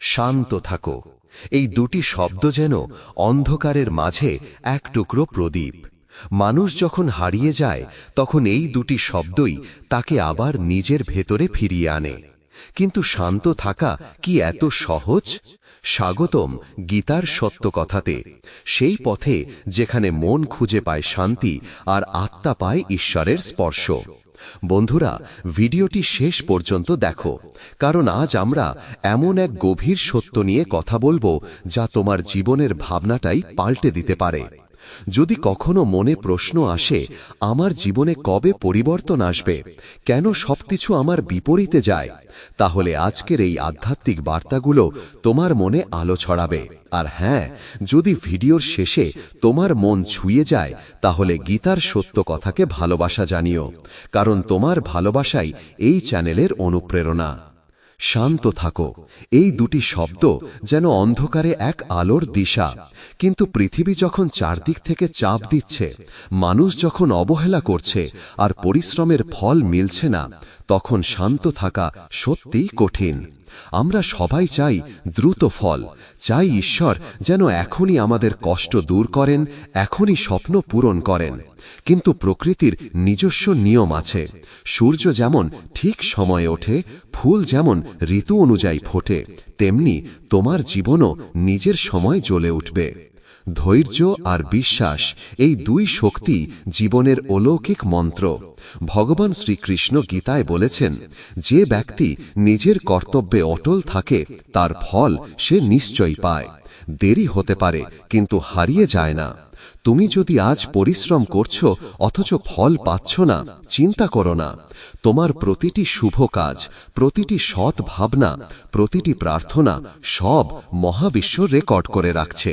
শান্ত থাকো। এই দুটি শব্দ যেন অন্ধকারের মাঝে এক টুকরো প্রদীপ। মানুষ যখন হারিয়ে যায়, তখন এই দুটি শব্দই তাকে আবার নিজের ভেতরে ফিরিয়ে আনে। কিন্তু শান্ত থাকা কি এত সহজ? স্বাগতম গীতার সত্য কথাতে। সেই পথে যেখানে মন খুঁজে পায় শান্তি আর আত্মা পায় ঈশ্বরের স্পর্শ। বন্ধুরা, ভিডিওটি শেষ পর্যন্ত দেখো, কারণ আজ আমরা এমন এক গভীর সত্য নিয়ে কথা বলব যা তোমার জীবনের ভাবনাটাই পাল্টে দিতে পারে। যদি কখনো মনে প্রশ্ন আসে, আমার জীবনে কবে পরিবর্তন আসবে? কেন সবকিছু আমার বিপরীতে যায়? তাহলে আজকের এই আধ্যাত্মিক বার্তাগুলো তোমার মনে আলো ছড়াবে। আর হ্যাঁ যদি ভিডিওর শেষে তোমার মন ছুঁয়ে যায়, তাহলে গীতার সত্য কথাকে ভালোবাসা জানিও, কারণ তোমার ভালোবাসাই এই চ্যানেলের অনুপ্রেরণা। শান্ত থাকো। এই দুটি শব্দ যেন অন্ধকারে এক আলোর দিশা। কিন্তু পৃথিবী যখন চারদিক থেকে চাপ দিচ্ছে, মানুষ যখন অবহেলা করছে আর পরিশ্রমের ফল মিলছে না, তখন শান্ত থাকা সত্যিই কঠিন। আমরা সবাই চাই দ্রুত ফল, চাই ঈশ্বর যেন এখনই আমাদের কষ্ট দূর করেন, এখনই স্বপ্ন পূরণ করেন। কিন্তু প্রকৃতির নিজস্ব নিয়ম আছে। সূর্য যেমন ঠিক সময়ে ওঠে, ফুল যেমন ঋতু অনুযায়ী ফোটে, তেমনি তোমার জীবনও নিজের সময় জ্বলে উঠবে। ধৈর্য আর বিশ্বাস এই দুই শক্তি জীবনের অলৌকিক মন্ত্র। ভগবান শ্রীকৃষ্ণ গীতায় বলেছেন, যে ব্যক্তি নিজের কর্তব্যে অটল থাকে, তার ফল সে নিশ্চয়ই পায়। দেরি হতে পারে, কিন্তু হারিয়ে যায় না। তুমি যদি আজ পরিশ্রম করছ, অথচ ফল পাচ্ছ না, চিন্তা করো না। তোমার প্রতিটি শুভ কাজ, প্রতিটি সৎ ভাবনা, প্রতিটি প্রার্থনা সব মহাবিশ্ব রেকর্ড করে রাখছে।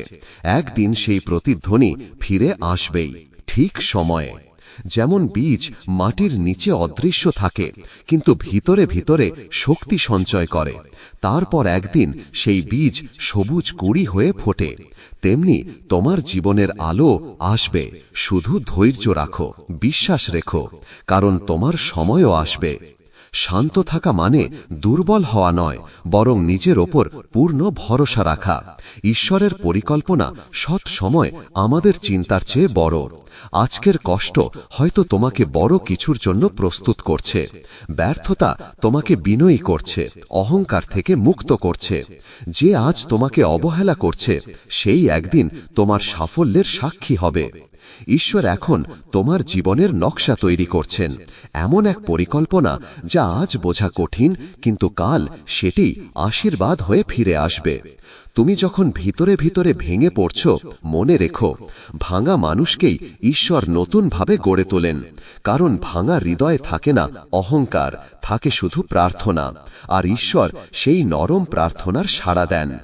একদিন সেই প্রতিধ্বনি ফিরে আসবেই, ঠিক সময়ে। যেমন বীজ মাটির নিচে অদৃশ্য থাকে, কিন্তু ভিতরে ভিতরে শক্তি সঞ্চয় করে। তারপর একদিন সেই বীজ সবুজ কুড়ি হয়ে ফোটে। তেমনি তোমার জীবনের আলো আসবে। শুধু ধৈর্য রাখো বিশ্বাস রেখো কারণ তোমার সময়ও আসবে। শান্ত থাকা মানে দুর্বল হওয়া নয়, বরং নিজের ওপর পূর্ণ ভরসা রাখা। ঈশ্বরের পরিকল্পনা সৎ সময় আমাদের চিন্তার চেয়ে বড়। আজকের কষ্ট হয়তো তোমাকে বড় কিছুর জন্য প্রস্তুত করছে। ব্যর্থতা তোমাকে বিনয়ী করছে, অহংকার থেকে মুক্ত করছে। যে আজ তোমাকে অবহেলা করছে, সেই একদিন তোমার সাফল্যের সাক্ষী হবে। ঈশ্বর এখন তোমার জীবনের নকশা তৈরি করছেন। এমন এক পরিকল্পনা যা আজ বোঝা কঠিন, কিন্তু কাল সেটি আশীর্বাদ হয়ে ফিরে আসবে। তুমি যখন ভিতরে ভিতরে ভেঙে পড়ছ, মনে রেখো, ভাঙা মানুষকেই ঈশ্বর নতুনভাবে গড়ে তোলেন। কারণ ভাঙা হৃদয়ে থাকে না অহংকার, থাকে শুধু প্রার্থনা। আর ঈশ্বর সেই নরম প্রার্থনার সাড়া দেন।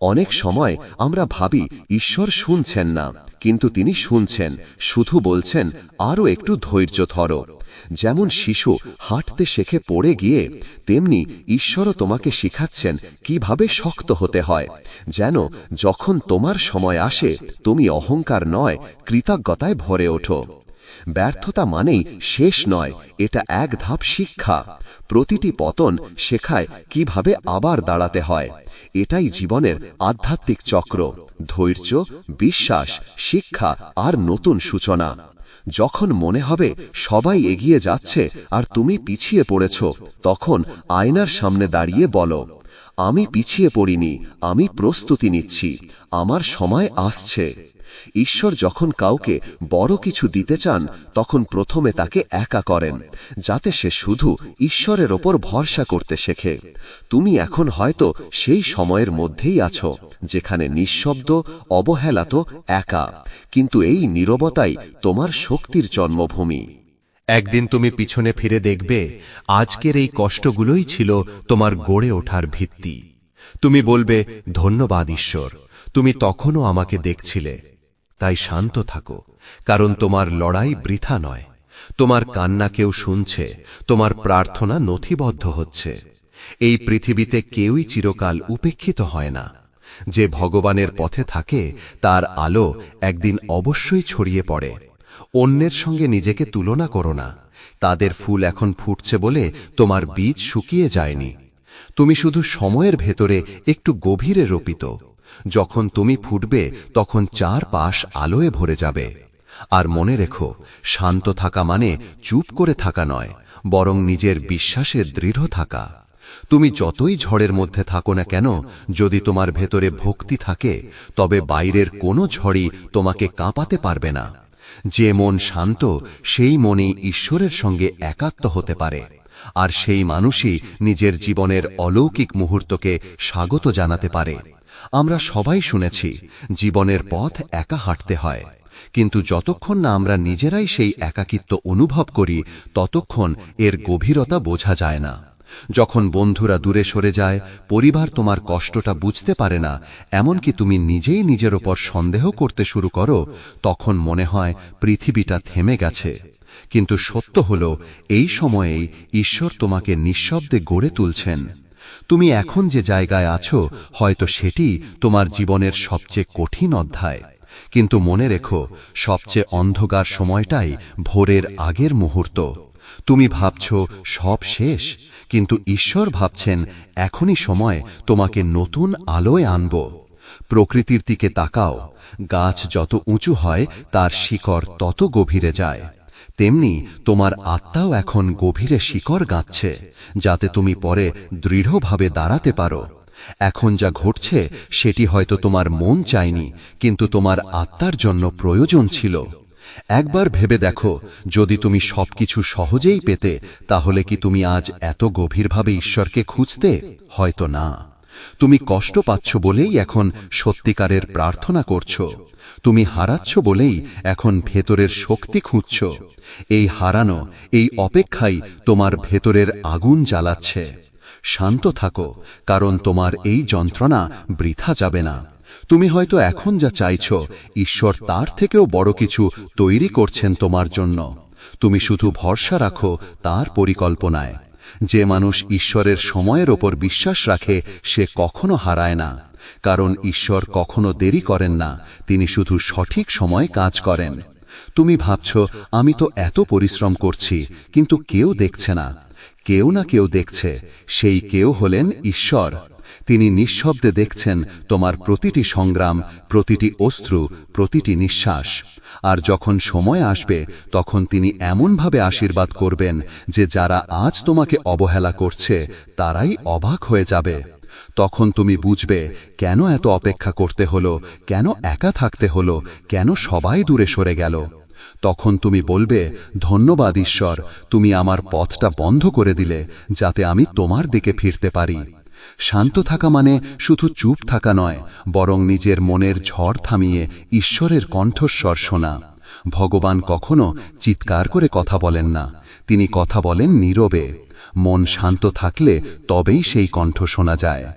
অনেক সময় আমরা ভাবি, ঈশ্বর শুনছেন না। কিন্তু তিনি শুনছেন, শুধু বলছেন, আরও একটু ধৈর্য ধরো। যেমন শিশু হাঁটতে শেখে পড়ে গিয়ে, তেমনি ঈশ্বরও তোমাকে শিখাচ্ছেন কীভাবে শক্ত হতে হয়। যেন যখন তোমার সময় আসে, তুমি অহংকার নয়, কৃতজ্ঞতায় ভরে ওঠো। ব্যর্থতা মানেই শেষ নয়, এটা এক ধাপ শিক্ষা। প্রতিটি পতন শেখায় কীভাবে আবার দাঁড়াতে হয়। এটাই জীবনের আধ্যাত্মিক চক্র, ধৈর্য, বিশ্বাস, শিক্ষা আর নতুন সূচনা। যখন মনে হবে সবাই এগিয়ে যাচ্ছে আর তুমি পিছিয়ে পড়েছ, তখন আয়নার সামনে দাঁড়িয়ে বলো, আমি পিছিয়ে পড়িনি, আমি প্রস্তুতি নিচ্ছি, আমার সময় আসছে। ঈশ্বর যখন কাউকে বড় কিছু দিতে চান, তখন প্রথমে তাকে একা করেন, যাতে সে শুধু ঈশ্বরের ওপর ভরসা করতে শেখে। তুমি এখন হয়তো সেই সময়ের মধ্যেই আছো, যেখানে নিঃশব্দ, অবহেলাত, একা, কিন্তু এই নীরবতাই তোমার শক্তির জন্মভূমি। একদিন তুমি পিছনে ফিরে দেখবে, আজকের এই কষ্টগুলোই ছিল তোমার গড়ে ওঠার ভিত্তি। তুমি বলবে, ধন্যবাদ, ঈশ্বর। তুমি তখনও আমাকে দেখছিলে। তাই শান্ত থাকো, কারণ তোমার লড়াই বৃথা নয়। তোমার কান্না কেউ শুনছে, তোমার প্রার্থনা নথিবদ্ধ হচ্ছে। এই পৃথিবীতে কেউই চিরকাল উপেক্ষিত হয় না। যে ভগবানের পথে থাকে, তার আলো একদিন অবশ্যই ছড়িয়ে পড়ে। অন্যের সঙ্গে নিজেকে তুলনা করো না। তাদের ফুল এখন ফুটছে বলে তোমার বীজ শুকিয়ে যায়নি। তুমি শুধু সময়ের ভেতরে একটু গভীরে রোপিত। যখন তুমি ফুটবে, তখন চার পাশ আলোয় ভরে যাবে। আর মনে রেখো, শান্ত থাকা মানে চুপ করে থাকা নয়, বরং নিজের বিশ্বাসে দৃঢ় থাকা। তুমি যতই ঝড়ের মধ্যে থাকো না কেন, যদি তোমার ভেতরে ভক্তি থাকে, তবে বাইরের কোনো ঝড়ই তোমাকে কাঁপাতে পারবে না। যে মন শান্ত, সেই মনেই ঈশ্বরের সঙ্গে একাত্ম হতে পারে। আর সেই মানুষই নিজের জীবনের অলৌকিক মুহূর্তকে স্বাগত জানাতে পারে। আমরা সবাই শুনেছি, জীবনের পথ একা হাঁটতে হয়। কিন্তু যতক্ষণ না আমরা নিজেরাই সেই একাকিত্ব অনুভব করি, ততক্ষণ এর গভীরতা বোঝা যায় না। যখন বন্ধুরা দূরে সরে যায়, পরিবার তোমার কষ্টটা বুঝতে পারে না, এমনকি তুমি নিজেই নিজের ওপর সন্দেহ করতে শুরু করো, তখন মনে হয় পৃথিবীটা থেমে গেছে। কিন্তু সত্য হল, এই সময়েই ঈশ্বর তোমাকে নিঃশব্দে গড়ে তুলছেন। তুমি এখন যে জায়গায় আছো, হয়তো সেটি তোমার জীবনের সবচেয়ে কঠিন অধ্যায়। কিন্তু মনে রেখো, সবচেয়ে অন্ধকার সময়টাই ভোরের আগের মুহূর্ত। তুমি ভাবছ, সব শেষ। কিন্তু ঈশ্বর ভাবছেন, এখনই সময় তোমাকে নতুন আলোয় আনব। প্রকৃতির দিকে তাকাও। গাছ যত উঁচু হয়, তার শিকড় তত গভীরে যায়। তেমনি তোমার আত্মাও এখন গভীরে শিকড় গাঁচ্ছে যাতে তুমি পরে দৃঢ়ভাবে দাঁড়াতে পারো। এখন যা ঘটছে, সেটি হয়তো তোমার মন চায়নি, কিন্তু তোমার আত্মার জন্য প্রয়োজন ছিল। একবার ভেবে দেখো, যদি তুমি সবকিছু সহজেই পেতে, তাহলে কি তুমি আজ এত গভীরভাবে ঈশ্বরকে খুঁজতে? হয়তো না। তুমি কষ্ট পাচ্ছ বলেই এখন সত্যিকারের প্রার্থনা করছ। তুমি হারাচ্ছ বলেই এখন ভেতরের শক্তি খুঁজছ। এই হারানো, এই অপেক্ষাই তোমার ভেতরের আগুন জ্বালাচ্ছে। শান্ত থাকো, কারণ তোমার এই যন্ত্রণা বৃথা যাবে না। তুমি হয়তো এখন যা চাইছ, ঈশ্বর তার থেকেও বড় কিছু তৈরি করছেন তোমার জন্য। তুমি শুধু ভরসা রাখো তার পরিকল্পনায়। যে মানুষ ঈশ্বরের সময়ের ওপর বিশ্বাস রাখে, সে কখনো হারায় না। কারণ ঈশ্বর কখনো দেরি করেন না, তিনি শুধু সঠিক সময় কাজ করেন। তুমি ভাবছ, আমি তো এত পরিশ্রম করছি, কিন্তু কেউ দেখছে না। কেউ না কেউ দেখছে, সেই কেউ হলেন ঈশ্বর। তিনি নিঃশব্দে দেখছেন, তোমার প্রতিটি সংগ্রাম, প্রতিটি অস্ত্রু প্রতিটি নিঃশ্বাস। আর যখন সময় আসবে, তখন তিনি এমনভাবে আশীর্বাদ করবেন যে যারা আজ তোমাকে অবহেলা করছে, তারাই অবাক হয়ে যাবে। তখন তুমি বুঝবে, কেন এত অপেক্ষা করতে হলো, কেন একা থাকতে হলো, কেন সবাই দূরে সরে গেল। তখন তুমি বলবে, ধন্যবাদ, ঈশ্বর, তুমি আমার পথটা বন্ধ করে দিলে, যাতে আমি তোমার দিকে ফিরতে পারি। শান্ত থাকা মানে শুধু চুপ থাকা নয়, বরং নিজের মনের ঝড় থামিয়ে ঈশ্বরের কণ্ঠস্বর শোনা। ভগবান কখনো চিৎকার করে কথা বলেন না, তিনি কথা বলেন নীরবে। মন শান্ত থাকলে তবেই সেই কণ্ঠ শোনা যায়।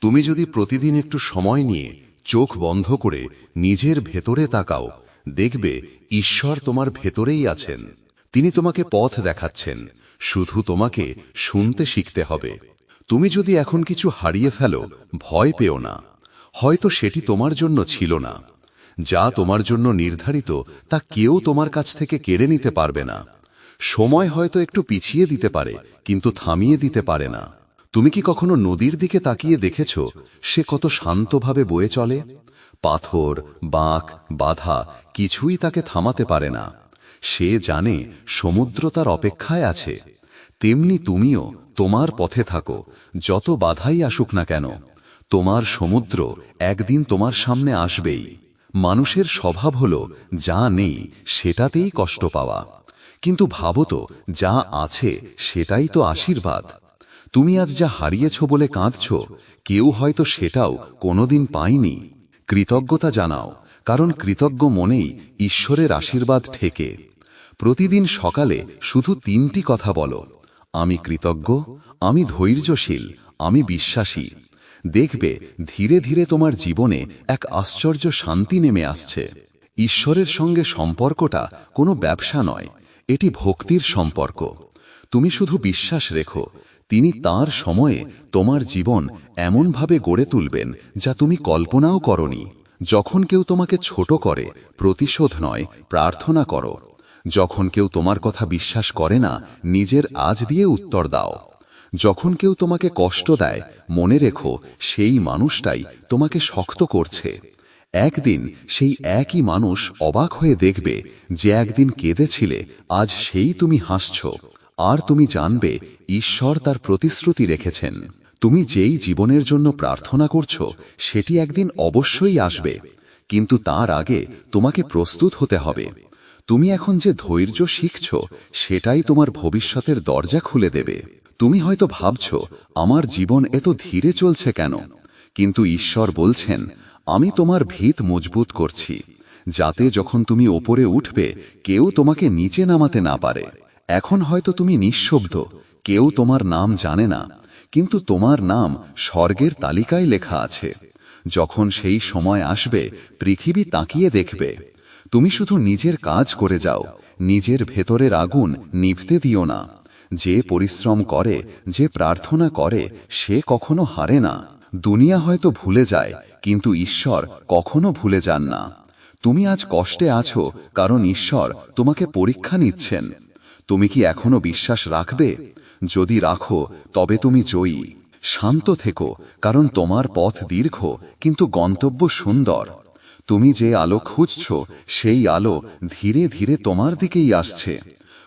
তুমি যদি প্রতিদিন একটু সময় নিয়ে চোখ বন্ধ করে নিজের ভেতরে তাকাও, দেখবে ঈশ্বর তোমার ভেতরেই আছেন। তিনি তোমাকে পথ দেখাচ্ছেন, শুধু তোমাকে শুনতে শিখতে হবে। তুমি যদি এখন কিছু হারিয়ে ফেলো, ভয় পেও না। হয়তো সেটি তোমার জন্য ছিল না। যা তোমার জন্য নির্ধারিত, তা কেউ তোমার কাছ থেকে কেড়ে নিতে পারবে না। সময় হয়তো একটু পিছিয়ে দিতে পারে, কিন্তু থামিয়ে দিতে পারে না। তুমি কি কখনো নদীর দিকে তাকিয়ে দেখেছ, সে কত শান্তভাবে বয়ে চলে? পাথর, বাঁক, বাধা, কিছুই তাকে থামাতে পারে না। সে জানে সমুদ্র তার অপেক্ষায় আছে। তেমনি তুমিও তোমার পথে থাকো, যত বাধাই আসুক না কেন, তোমার সমুদ্র একদিন তোমার সামনে আসবেই। মানুষের স্বভাব হল, যা নেই সেটাতেই কষ্ট পাওয়া। কিন্তু ভাবো তো, যা আছে সেটাই তো আশীর্বাদ। তুমি আজ যা হারিয়েছ বলে কাঁদছ, কেউ হয়তো সেটাও কোনোদিন পায়নি। কৃতজ্ঞতা জানাও, কারণ কৃতজ্ঞ মনেই ঈশ্বরের আশীর্বাদ ঠেকে। প্রতিদিন সকালে শুধু তিনটি কথা বলো। আমি কৃতজ্ঞ, আমি ধৈর্যশীল, আমি বিশ্বাসী। দেখবে, ধীরে ধীরে তোমার জীবনে এক আশ্চর্য শান্তি নেমে আসছে। ঈশ্বরের সঙ্গে সম্পর্কটা কোনো ব্যবসা নয়, এটি ভক্তির সম্পর্ক। তুমি শুধু বিশ্বাস রেখো, তিনি তার সময়ে তোমার জীবন এমনভাবে গড়ে তুলবেন যা তুমি কল্পনাও করনি। যখন কেউ তোমাকে ছোট করে, প্রতিশোধ নয়, প্রার্থনা করো। যখন কেউ তোমার কথা বিশ্বাস করে না, নিজের আজ দিয়ে উত্তর দাও। যখন কেউ তোমাকে কষ্ট দেয়, মনে রেখো, সেই মানুষটাই তোমাকে শক্ত করছে। একদিন সেই একই মানুষ অবাক হয়ে দেখবে যে একদিন কেঁদেছিলে, আজ সেই তুমি হাসছ। আর তুমি জানবে, ঈশ্বর তার প্রতিশ্রুতি রেখেছেন। তুমি যেই জীবনের জন্য প্রার্থনা করছ, সেটি একদিন অবশ্যই আসবে। কিন্তু তার আগে তোমাকে প্রস্তুত হতে হবে। তুমি এখন যে ধৈর্য শিখছ, সেটাই তোমার ভবিষ্যতের দরজা খুলে দেবে। তুমি হয়তো ভাবছ, আমার জীবন এত ধীরে চলছে কেন? কিন্তু ঈশ্বর বলছেন, আমি তোমার ভিত মজবুত করছি, যাতে যখন তুমি ওপরে উঠবে, কেউ তোমাকে নিচে নামাতে না পারে। এখন হয়তো তুমি নিঃশব্দ, কেউ তোমার নাম জানে না, কিন্তু তোমার নাম স্বর্গের তালিকায় লেখা আছে। যখন সেই সময় আসবে, পৃথিবী তাকিয়ে দেখবে তুমি শুধু নিজের কাজ করে যাও, নিজের ভেতরের আগুন নিভতে দিও না। যে পরিশ্রম করে, যে প্রার্থনা করে, সে কখনো হারে না। দুনিয়া হয়তো ভুলে যায়, কিন্তু ঈশ্বর কখনো ভুলে যান না। তুমি আজ কষ্টে আছো, কারণ ঈশ্বর তোমাকে পরীক্ষা নিচ্ছেন। তুমি কি এখনও বিশ্বাস রাখবে? যদি রাখো, তবে তুমি জয়ী। শান্ত থেকো, কারণ তোমার পথ দীর্ঘ, কিন্তু গন্তব্য সুন্দর। তুমি যে আলো খুঁজছ, সেই আলো ধীরে ধীরে তোমার দিকেই আসছে।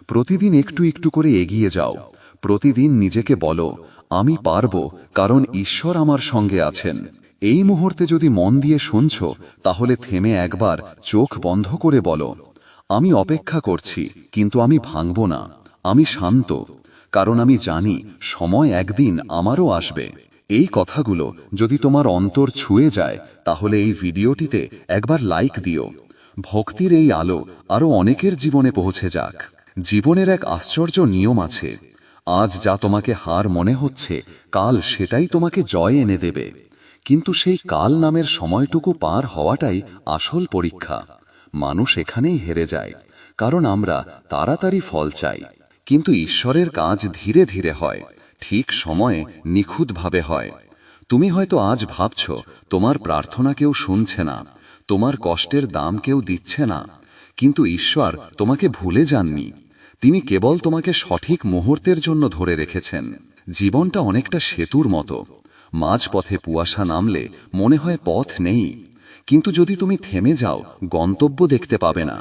প্রতিদিন একটু একটু করে এগিয়ে যাও। প্রতিদিন নিজেকে বলো, আমি পারব, কারণ ঈশ্বর আমার সঙ্গে আছেন। এই মুহূর্তে যদি মন দিয়ে শুনছ, তাহলে থেমে একবার চোখ বন্ধ করে বলো, আমি অপেক্ষা করছি, কিন্তু আমি ভাঙব না। আমি শান্ত, কারণ আমি জানি সময় একদিন আমারও আসবে। এই কথাগুলো যদি তোমার অন্তর ছুঁয়ে যায়, তাহলে এই ভিডিওটিতে একবার লাইক দিও। ভক্তির এই আলো আরও অনেকের জীবনে পৌঁছে যাক। জীবনের এক আশ্চর্য নিয়ম আছে। আজ যা তোমাকে হার মনে হচ্ছে, কাল সেটাই তোমাকে জয় এনে দেবে। কিন্তু সেই কাল নামের সময়টুকু পার হওয়াটাই আসল পরীক্ষা। মানুষ এখানেই হেরে যায়, কারণ আমরা তাড়াতাড়ি ফল চাই। কিন্তু ঈশ্বরের কাজ ধীরে ধীরে হয়। ঠিক সময়ে নিখুঁতভাবে হয়। তুমি হয়তো আজ ভাবছ, তোমার প্রার্থনা কেউ শুনছে না, তোমার কষ্টের দাম কেউ দিচ্ছে না, কিন্তু ঈশ্বর তোমাকে ভুলে যাননি। তিনি কেবল তোমাকে সঠিক মুহূর্তের জন্য ধরে রেখেছেন। জীবনটা অনেকটা সেতুর মতো। মাঝপথে কুয়াশা নামলে মনে হয় পথ নেই। কিন্তু যদি তুমি থেমে যাও, গন্তব্য দেখতে পাবে না।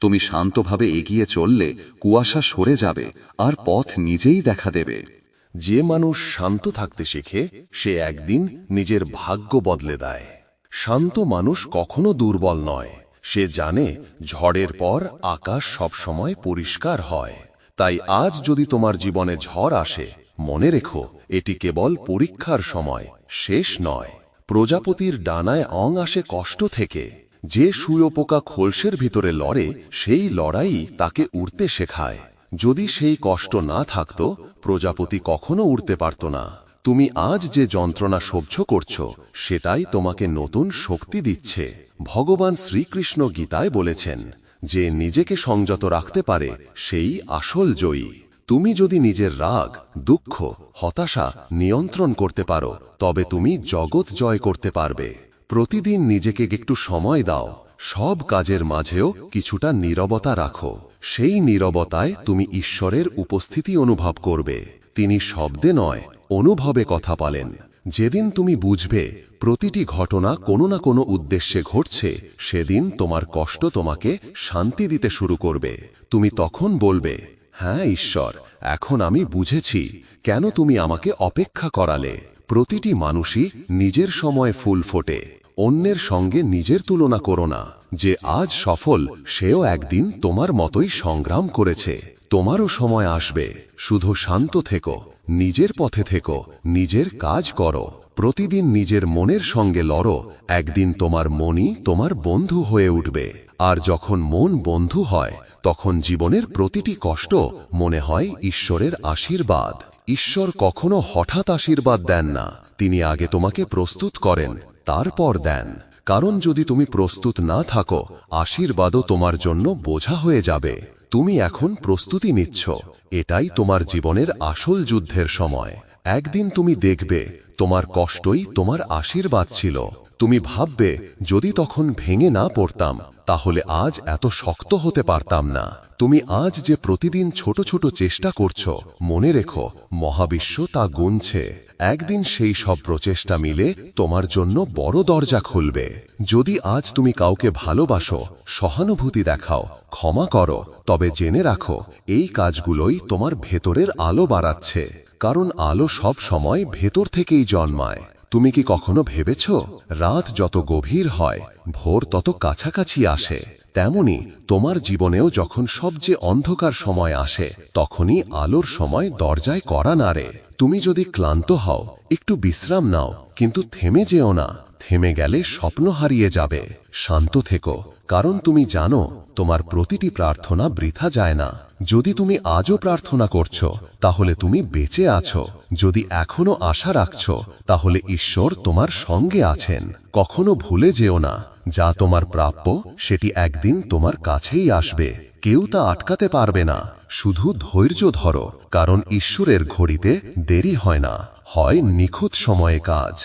তুমি শান্তভাবে এগিয়ে চললে কুয়াশা সরে যাবে, আর পথ নিজেই দেখা দেবে। যে মানুষ শান্ত থাকতে শেখে, সে একদিন নিজের ভাগ্য বদলে দেয়। শান্ত মানুষ কখনো দুর্বল নয়। সে জানে ঝড়ের পর আকাশ সবসময় পরিষ্কার হয়। তাই আজ যদি তোমার জীবনে ঝড় আসে, মনে রেখো, এটি কেবল পরীক্ষার সময়, শেষ নয়। প্রজাপতির ডানায় অং আসে কষ্ট থেকে। যে সুয়োপোকা খোলসের ভিতরে লড়ে, সেই লড়াই তাকে উড়তে শেখায়। যদি সেই কষ্ট না থাকত, প্রজাপতি কখনো উড়তে পারত না। তুমি আজ যে যন্ত্রণা সহ্য করছ, সেটাই তোমাকে নতুন শক্তি দিচ্ছে। ভগবান শ্রীকৃষ্ণ গীতায় বলেছেন, যে নিজেকে সংযত রাখতে পারে, সেই আসল জয়ী। তুমি যদি নিজের রাগ, দুঃখ, হতাশা নিয়ন্ত্রণ করতে পারো, তবে তুমি জগৎ জয় করতে পারবে। প্রতিদিন নিজেকে একটু সময় দাও। সব কাজের মাঝেও কিছুটা নীরবতা রাখো। সেই নীরবতায় তুমি ঈশ্বরের উপস্থিতি অনুভব করবে। তিনি শব্দে নয়, অনুভবে কথা পালেন যেদিন তুমি বুঝবে প্রতিটি ঘটনা কোনো না কোনো উদ্দেশ্যে ঘটছে, সেদিন তোমার কষ্ট তোমাকে শান্তি দিতে শুরু করবে। তুমি তখন বলবে হ্যাঁ ঈশ্বর, এখন আমি বুঝেছি। কেন তুমি আমাকে অপেক্ষা করালে? প্রতিটি মানুষই নিজের সময় ফুল ফোটে। অন্যের সঙ্গে নিজের তুলনা করো না। যে আজ সফল, সেও একদিন তোমার মতোই সংগ্রাম করেছে। তোমারও সময় আসবে। শুধু শান্ত থেকো। নিজের পথে থেকো। নিজের কাজ করো। প্রতিদিন নিজের মনের সঙ্গে লড়ো। একদিন তোমার মনই তোমার বন্ধু হয়ে উঠবে। আর যখন মন বন্ধু হয়, তখন জীবনের প্রতিটি কষ্ট মনে হয় ঈশ্বরের আশীর্বাদ। ঈশ্বর কখনো হঠাৎ আশীর্বাদ দেন না। তিনি আগে তোমাকে প্রস্তুত করেন। তারপর দেন, কারণ যদি তুমি প্রস্তুত না থাকো, আশীর্বাদও তোমার জন্য বোঝা হয়ে যাবে। তুমি এখন প্রস্তুতি নিচ্ছ, এটাই তোমার জীবনের আসল যুদ্ধের সময়। একদিন তুমি দেখবে, তোমার কষ্টই তোমার আশীর্বাদ ছিল। তুমি ভাববে, যদি তখন ভেঙে না পড়তাম তাহলে আজ এত শক্ত হতে পারতাম না। তুমি আজ যে প্রতিদিন ছোট ছোট চেষ্টা করছ, মনে রেখো, মহাবিশ্ব তা গুনছে। একদিন সেই সব প্রচেষ্টা মিলে তোমার জন্য বড় দরজা খুলবে। যদি আজ তুমি কাউকে ভালোবাসো, সহানুভূতি দেখাও, ক্ষমা করো, তবে জেনে রাখো, এই কাজগুলোই তোমার ভেতরের আলো বাড়াচ্ছে। কারণ আলো সব সময় ভেতর থেকেই জন্মায়। তুমি কি কখনো ভেবেছ, রাত যত গভীর হয়, ভোর তত কাছাকাছি আসে? তেমনি তোমার জীবনেও যখন সবচেয়ে অন্ধকার সময় আসে, তখনই আলোর সময় দরজায় করা নাড়ে। তুমি যদি ক্লান্ত হও, একটু বিশ্রাম নাও, কিন্তু থেমে যেও না। থেমে গেলে স্বপ্ন হারিয়ে যাবে। শান্ত থেকো, কারণ তুমি জানো, তোমার প্রতিটি প্রার্থনা বৃথা যায় না। যদি তুমি আজও প্রার্থনা করছ, তাহলে তুমি বেঁচে আছো। যদি এখনও আশা রাখছো, তাহলে ঈশ্বর তোমার সঙ্গে আছেন। কখনো ভুলে যেও না। যা তোমার প্রাপ্য, সেটি একদিন তোমার কাছেই আসবে। কেউ তা আটকাতে পারবে না। শুধু ধৈর্য ধরো, কারণ ঈশ্বরের ঘড়িতে দেরি হয় না। হয় নিখুঁত সময়ে কাজ।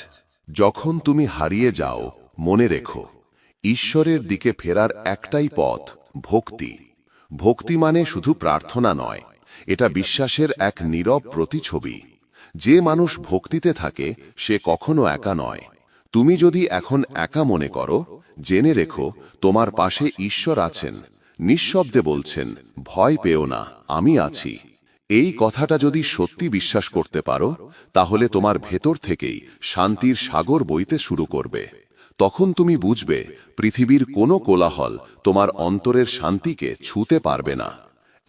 যখন তুমি হারিয়ে যাও, মনে রেখো, ঈশ্বরের দিকে ফেরার একটাই পথ, ভক্তি। ভক্তি মানে শুধু প্রার্থনা নয়, এটা বিশ্বাসের এক নীরব প্রতিছবি যে মানুষ ভক্তিতে থাকে, সে কখনো একা নয়। তুমি যদি এখন একা মনে করো, জেনে রেখো, তোমার পাশে ঈশ্বর আছেন, নিঃশব্দে বলছেন, ভয় পেও না, আমি আছি। এই কথাটা যদি সত্যি বিশ্বাস করতে পারো, তাহলে তোমার ভেতর থেকেই শান্তির সাগর বইতে শুরু করবে। তখন তুমি বুঝবে, পৃথিবীর কোনো কোলাহল তোমার অন্তরের শান্তিকে ছুঁতে পারবে না।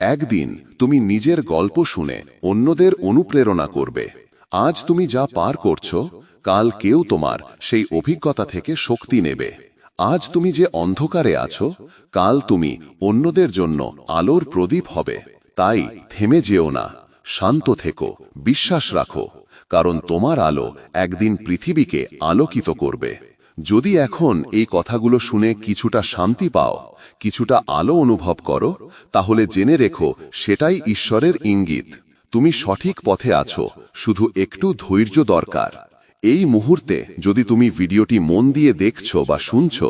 একদিন তুমি নিজের গল্প শুনে অন্যদের অনুপ্রেরণা করবে। আজ তুমি যা পার করছ, কাল কেউ তোমার সেই অভিজ্ঞতা থেকে শক্তি নেবে। আজ তুমি যে অন্ধকারে আছো, কাল তুমি অন্যদের জন্য আলোর প্রদীপ হবে। তাই থেমে যেও না, শান্ত থেকো, বিশ্বাস রাখো, কারণ তোমার আলো একদিন পৃথিবীকে আলোকিত করবে। যদি এখন এই কথাগুলো শুনে কিছুটা শান্তি পাও, কিছুটা আলো অনুভব করো, তাহলে জেনে রেখো সেটাই ঈশ্বরের ইঙ্গিত। তুমি সঠিক পথে আছো, শুধু একটু ধৈর্য দরকার। এই মুহূর্তে যদি তুমি ভিডিওটি মন দিয়ে দেখছ বা শুনছো,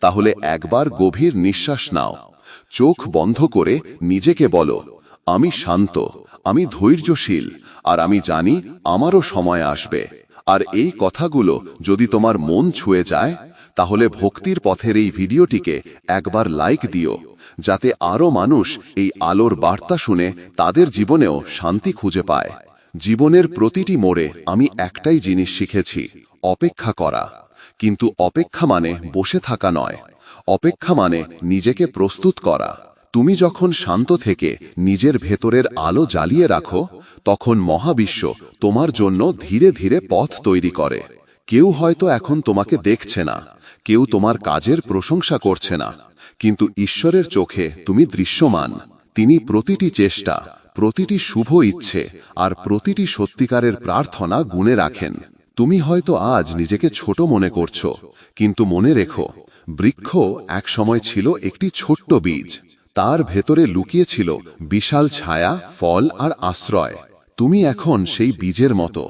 তাহলে একবার গভীর নিঃশ্বাস নাও। চোখ বন্ধ করে নিজেকে বলো, আমি শান্ত, আমি ধৈর্যশীল, আর আমি জানি আমারও সময় আসবে। আর এই কথাগুলো যদি তোমার মন ছুঁয়ে যায়, তাহলে ভক্তির পথের এই ভিডিওটিকে একবার লাইক দিও, যাতে আরও মানুষ এই আলোর বার্তা শুনে তাদের জীবনেও শান্তি খুঁজে পায়। জীবনের প্রতিটি মোড়ে আমি একটাই জিনিস শিখেছি, অপেক্ষা করা। কিন্তু অপেক্ষা মানে বসে থাকা নয়, অপেক্ষা মানে নিজেকে প্রস্তুত করা। তুমি যখন শান্ত থেকে নিজের ভেতরের আলো জ্বালিয়ে রাখো, তখন মহাবিশ্ব তোমার জন্য ধীরে ধীরে পথ তৈরি করে। কেউ হয়তো এখন তোমাকে দেখছে না, কেউ তোমার কাজের প্রশংসা করছে না, কিন্তু ঈশ্বরের চোখে তুমি দৃশ্যমান। তিনি প্রতিটি চেষ্টা, প্রতিটি শুভ ইচ্ছে আর প্রতিটি সত্যিকারের প্রার্থনা গুণে রাখেন। তুমি হয়তো আজ নিজেকে ছোট মনে করছ, কিন্তু মনে রেখো, বৃক্ষ একসময় ছিল একটি ছোট্ট বীজ। তার ভেতরে লুকিয়েছিল বিশাল ছায়া, ফল আর আশ্রয়। তুমি এখন সেই বীজের মতো।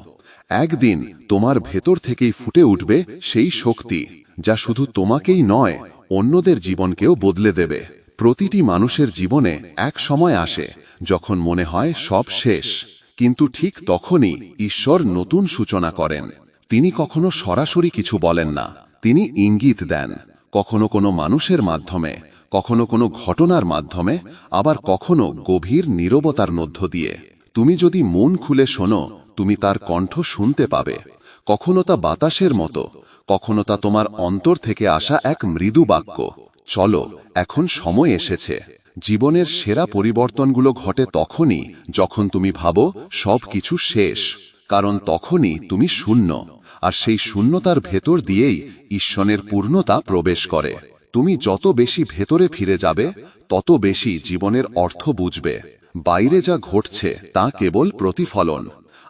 একদিন তোমার ভেতর থেকেই ফুটে উঠবে সেই শক্তি, যা শুধু তোমাকেই নয়, অন্যদের জীবনকেও বদলে দেবে। প্রতিটি মানুষের জীবনে এক সময় আসে, যখন মনে হয় সব শেষ। কিন্তু ঠিক তখনই ঈশ্বর নতুন সূচনা করেন। তিনি কখনো সরাসরি কিছু বলেন না। তিনি ইঙ্গিত দেন। কখনো কোনো মানুষের মাধ্যমে। কখনো কোনো ঘটনার মাধ্যমে, আবার কখনো গভীর নীরবতার মধ্য দিয়ে। তুমি যদি মন খুলে শোনো, তুমি তার কণ্ঠ শুনতে পাবে। কখনো তা বাতাসের মতো, কখনো তা তোমার অন্তর থেকে আসা এক মৃদু বাক্য। চলো, এখন সময় এসেছে। জীবনের সেরা পরিবর্তনগুলো ঘটে তখনই যখন তুমি ভাবো সব কিছু শেষ, কারণ তখনই তুমি শূন্য, আর সেই শূন্যতার ভেতর দিয়েই ঈশ্বরের পূর্ণতা প্রবেশ করে। তুমি যত বেশি ভেতরে ফিরে যাবে, তত বেশি জীবনের অর্থ বুঝবে। বাইরে যা ঘটছে, তা কেবল প্রতিফলন।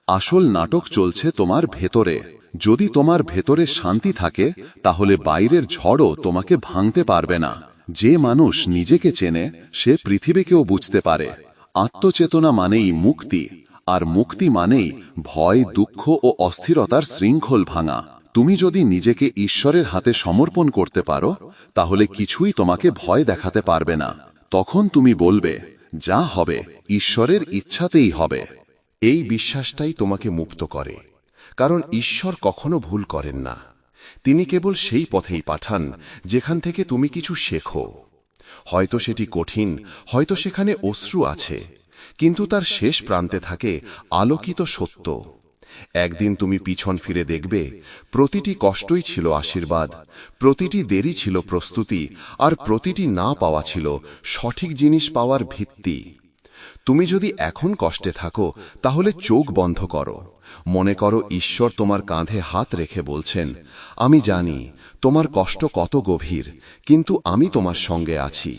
আসল নাটক চলছে তোমার ভেতরে। যদি তোমার ভেতরে শান্তি থাকে, তাহলে বাইরের ঝড়ও তোমাকে ভাঙতে পারবে না। যে মানুষ নিজেকে চেনে, সে পৃথিবীকেও বুঝতে পারে। আত্মচেতনা মানেই মুক্তি, আর মুক্তি মানেই ভয়, দুঃখ ও অস্থিরতার শৃঙ্খল ভাঙা। তুমি যদি নিজেকে ঈশ্বরের হাতে সমর্পণ করতে পারো, তাহলে কিছুই তোমাকে ভয় দেখাতে পারবে না। তখন তুমি বলবে, যা হবে, ঈশ্বরের ইচ্ছাতেই হবে। এই বিশ্বাসটাই তোমাকে মুক্ত করে। কারণ ঈশ্বর কখনো ভুল করেন না। তিনি কেবল সেই পথেই পাঠান, যেখান থেকে তুমি কিছু শেখো। হয়তো সেটি কঠিন, হয়তো সেখানে অশ্রু আছে, কিন্তু তার শেষ প্রান্তে থাকে আলোকিত সত্য। একদিন তুমি পিছন ফিরে দেখবে, প্রতিটি কষ্টই ছিল আশীর্বাদ, প্রতিটি দেরি ছিল প্রস্তুতি, আর প্রতিটি না পাওয়া ছিল সঠিক জিনিস পাওয়ার ভিত্তি। তুমি যদি এখন কষ্টে থাকো, তাহলে চোখ বন্ধ করো। মনে করো ঈশ্বর তোমার কাঁধে হাত রেখে বলছেন, আমি জানি তোমার কষ্ট কত গভীর, কিন্তু আমি তোমার সঙ্গে আছি।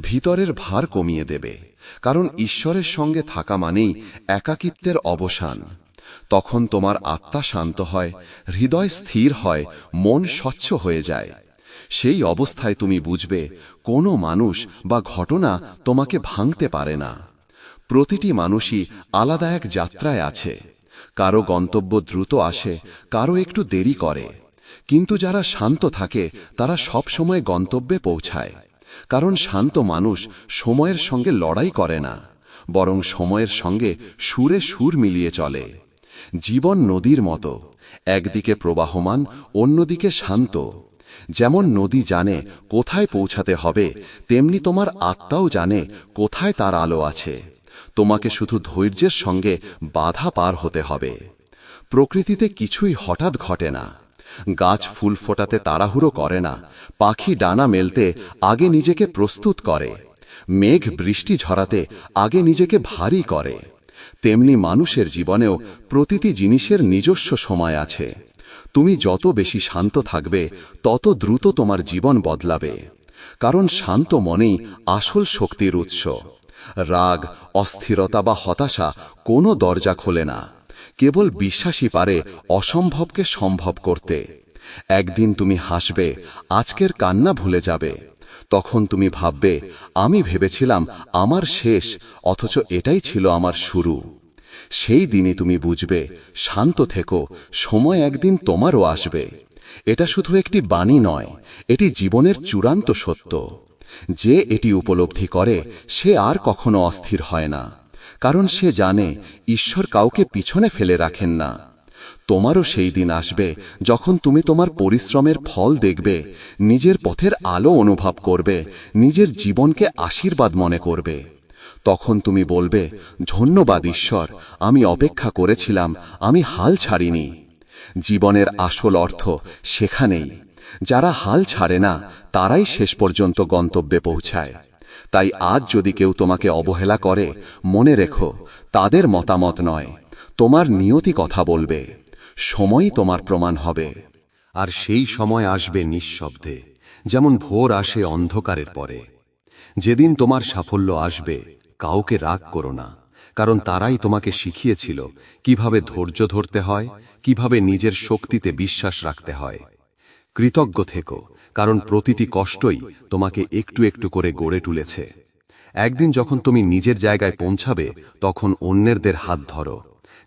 ভিতরের ভার কমিয়ে দেবে, কারণ ঈশ্বরের সঙ্গে থাকা মানেই একাকিত্বের অবসান। তখন তোমার আত্মা শান্ত হয়, হৃদয় স্থির হয়, মন স্বচ্ছ হয়ে যায়। সেই অবস্থায় তুমি বুঝবে, কোনো মানুষ বা ঘটনা তোমাকে ভাঙতে পারে না। প্রতিটি মানুষই আলাদা এক যাত্রায় আছে। কারও গন্তব্য দ্রুত আসে, কারও একটু দেরি করে। কিন্তু যারা শান্ত থাকে, তারা সব সময় গন্তব্যে পৌঁছায়। কারণ শান্ত মানুষ সময়ের সঙ্গে লড়াই করে না, বরং সময়ের সঙ্গে সুরে সুর মিলিয়ে চলে। জীবন নদীর মতো। একদিকে প্রবাহমান, অন্যদিকে শান্ত। যেমন নদী জানে কোথায় পৌঁছাতে হবে, তেমনি তোমার আত্মাও জানে কোথায় তার আলো আছে। তোমাকে শুধু ধৈর্যের সঙ্গে বাধা পার হতে হবে। প্রকৃতিতে কিছুই হঠাৎ ঘটে না। গাছ ফুল ফোটাতে তাড়াহুড়ো করে না, পাখি ডানা মেলতে আগে নিজেকে প্রস্তুত করে, মেঘ বৃষ্টি ঝরাতে আগে নিজেকে ভারী করে। তেমনি মানুষের জীবনেও প্রতিটি জিনিসের নিজস্ব সময় আছে। তুমি যত বেশি শান্ত থাকবে, তত দ্রুত তোমার জীবন বদলাবে। কারণ শান্ত মনেই আসল শক্তির উৎস। রাগ, অস্থিরতা বা হতাশা কোনো দরজা খোলে না। কেবল বিশ্বাসী পারে অসম্ভবকে সম্ভব করতে। একদিন তুমি হাসবে, আজকের কান্না ভুলে যাবে। তখন তুমি ভাববে, আমি ভেবেছিলাম আমার শেষ, অথচ এটাই ছিল আমার শুরু। সেই দিনই তুমি বুঝবে, শান্ত থেকো, সময় একদিন তোমারও আসবে। এটা শুধু একটি বাণী নয়, এটি জীবনের চূড়ান্ত সত্য। যে এটি উপলব্ধি করে, সে আর কখনো অস্থির হয় না, কারণ সে জানে ঈশ্বর কাউকে পিছনে ফেলে রাখেন না। তোমারও সেই দিন আসবে যখন তুমি তোমার পরিশ্রমের ফল দেখবে, নিজের পথের আলো অনুভব করবে, নিজের জীবনকে আশীর্বাদ মনে করবে। তখন তুমি বলবে, ধন্যবাদ ঈশ্বর, আমি অপেক্ষা করেছিলাম, আমি হাল ছাড়িনি। জীবনের আসল অর্থ সেখানেই। যারা হাল ছাড়ে না, তারাই শেষ পর্যন্ত গন্তব্যে পৌঁছায়। তাই আজ যদি কেউ তোমাকে অবহেলা করে, মনে রেখো, তাদের মতামত নয়। তোমার নিয়তি কথা বলবে, সময়ই তোমার প্রমাণ হবে। আর সেই সময় আসবে নিঃশব্দে, যেমন ভোর আসে অন্ধকারের পরে। যেদিন তোমার সাফল্য আসবে, কাউকে রাগ করো না, কারণ তারাই তোমাকে শিখিয়েছিল কীভাবে ধৈর্য ধরতে হয়, কীভাবে নিজের শক্তিতে বিশ্বাস রাখতে হয়। কৃতজ্ঞ থেকো, কারণ প্রতিটি কষ্টই তোমাকে একটু একটু করে গড়ে তুলেছে। একদিন যখন তুমি নিজের জায়গায় পৌঁছাবে, তখন অন্যেরদের হাত ধরো।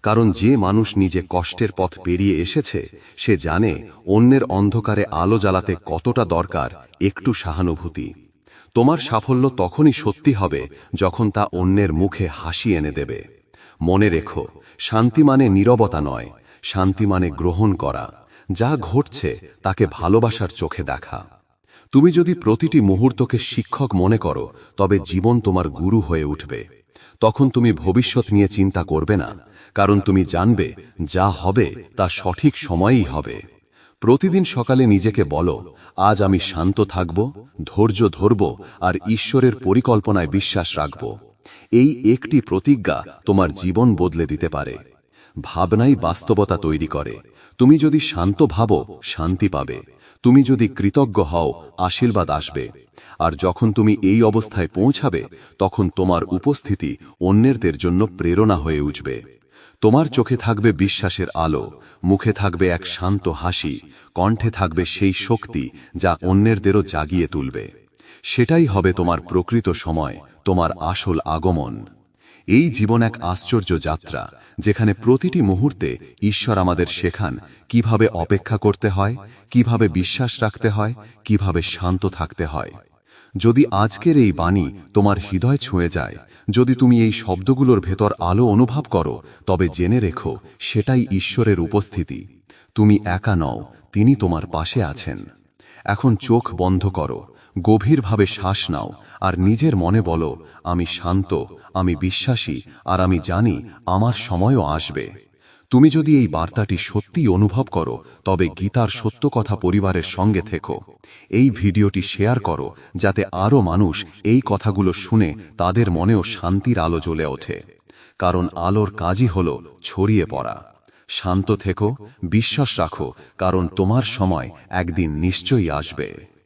কারণ যে মানুষ নিজে কষ্টের পথ পেরিয়ে এসেছে, সে জানে অন্যের অন্ধকারে আলো জ্বালাতে কতটা দরকার একটু সহানুভূতি। তোমার সাফল্য তখনই সত্যি হবে যখন তা অন্যের মুখে হাসি এনে দেবে। মনে রেখো, শান্তি মানে নীরবতা নয়, শান্তি মানে গ্রহণ করা, যা ঘটছে তাকে ভালোবাসার চোখে দেখা। তুমি যদি প্রতিটি মুহূর্তকে শিক্ষক মনে করো, তবে জীবন তোমার গুরু হয়ে উঠবে। তখন তুমি ভবিষ্যৎ নিয়ে চিন্তা করবে না। কারণ তুমি জানবে যা হবে তা সঠিক সময়েই হবে। প্রতিদিন সকালে নিজেকে বলো, আজ আমি শান্ত থাকব, ধৈর্য ধরব আর ঈশ্বরের পরিকল্পনায় বিশ্বাস রাখব। এই একটি প্রতিজ্ঞা তোমার জীবন বদলে দিতে পারে। ভাবনাই বাস্তবতা তৈরি করে। তুমি যদি শান্ত ভাবো, শান্তি পাবে। তুমি যদি কৃতজ্ঞ হও, আশীর্বাদ আসবে। আর যখন তুমি এই অবস্থায় পৌঁছাবে, তখন তোমার উপস্থিতি অন্যেরদের জন্য প্রেরণা হয়ে উঠবে। তোমার চোখে থাকবে বিশ্বাসের আলো, মুখে থাকবে এক শান্ত হাসি, কণ্ঠে থাকবে সেই শক্তি যা অন্যেরদেরও জাগিয়ে তুলবে। সেটাই হবে তোমার প্রকৃত সময়, তোমার আসল আগমন। এই জীবন এক আশ্চর্য যাত্রা, যেখানে প্রতিটি মুহূর্তে ঈশ্বর আমাদের শেখান কীভাবে অপেক্ষা করতে হয়, কীভাবে বিশ্বাস রাখতে হয়, কীভাবে শান্ত থাকতে হয়। যদি আজকের এই বাণী তোমার হৃদয় ছুঁয়ে যায়, যদি তুমি এই শব্দগুলোর ভেতর আলো অনুভব করো, তবে জেনে রেখো, সেটাই ঈশ্বরের উপস্থিতি। তুমি একা নও, তিনি তোমার পাশে আছেন। এখন চোখ বন্ধ করো, গভীরভাবে শ্বাস নাও, আর নিজের মনে বলো, আমি শান্ত, আমি বিশ্বাসী, আর আমি জানি আমার সময়ও আসবে। তুমি যদি এই বার্তাটি সত্যি অনুভব করো, তবে গীতার সত্য কথা পরিবারের সঙ্গে থেকো। এই ভিডিওটি শেয়ার করো, যাতে আরও মানুষ এই কথাগুলো শুনে তাদের মনেও শান্তির আলো জ্বলে ওঠে। কারণ আলোর কাজই হল ছড়িয়ে পড়া। শান্ত থেকো, বিশ্বাস রাখো, কারণ তোমার সময় একদিন নিশ্চয়ই আসবে।